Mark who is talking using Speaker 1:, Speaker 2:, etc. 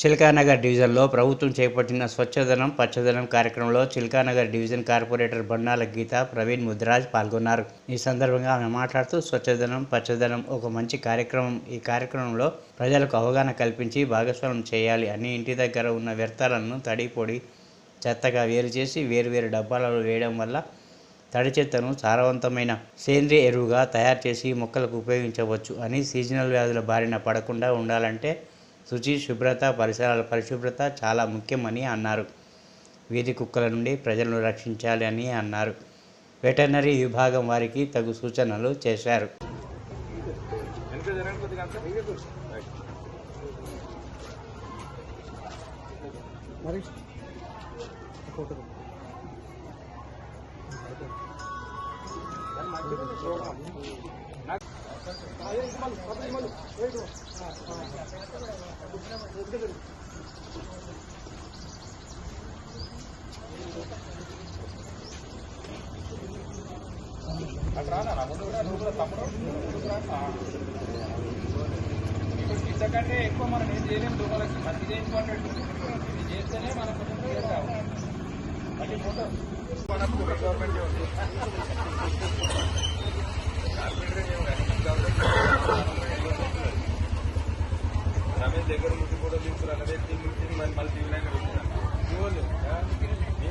Speaker 1: చిల్కానగర్ డివిజన్లో ప్రభుత్వం చేపట్టిన స్వచ్ఛదనం పచ్చదనం కార్యక్రమంలో చిల్కానగర్ డివిజన్ కార్పొరేటర్ బండాల గీత ప్రవీణ్ ముద్రాజ్ పాల్గొన్నారు. ఈ సందర్భంగా ఆమె మాట్లాడుతూ స్వచ్ఛదనం పచ్చదనం ఒక మంచి కార్యక్రమం. ఈ కార్యక్రమంలో ప్రజలకు అవగాహన కల్పించి భాగస్వామ్యం చేయాలి. అని ఇంటి దగ్గర ఉన్న వ్యర్థాలను తడిపొడి చెత్తగా వేరు చేసి వేరువేరు డబ్బాలలో వేయడం వల్ల తడి చెత్తను సారవంతమైన సేంద్రియ ఎరువుగా తయారు చేసి మొక్కలకు ఉపయోగించవచ్చు. అని సీజనల్ వ్యాధుల బారిన పడకుండా ఉండాలంటే శుచి శుభ్రత పరిసరాల పరిశుభ్రత చాలా ముఖ్యమని అన్నారు. వీధి కుక్కల నుండి ప్రజలను రక్షించాలి అని అన్నారు. వెటర్నరీ విభాగం వారికి తగు సూచనలు చేశారు.
Speaker 2: ఇంతకంటే ఎక్కువ మనం ఏం చేయలేము దూరాలకి మనకి ఇదే ఇంపార్టెంట్ ఇది చేస్తేనే మనం మళ్ళీ ఫోటో మనకు గవర్నమెంట్ దగ్గర ముట్టి కూడా తీసుకురాలేదు. మళ్ళీ టీవీ నైన్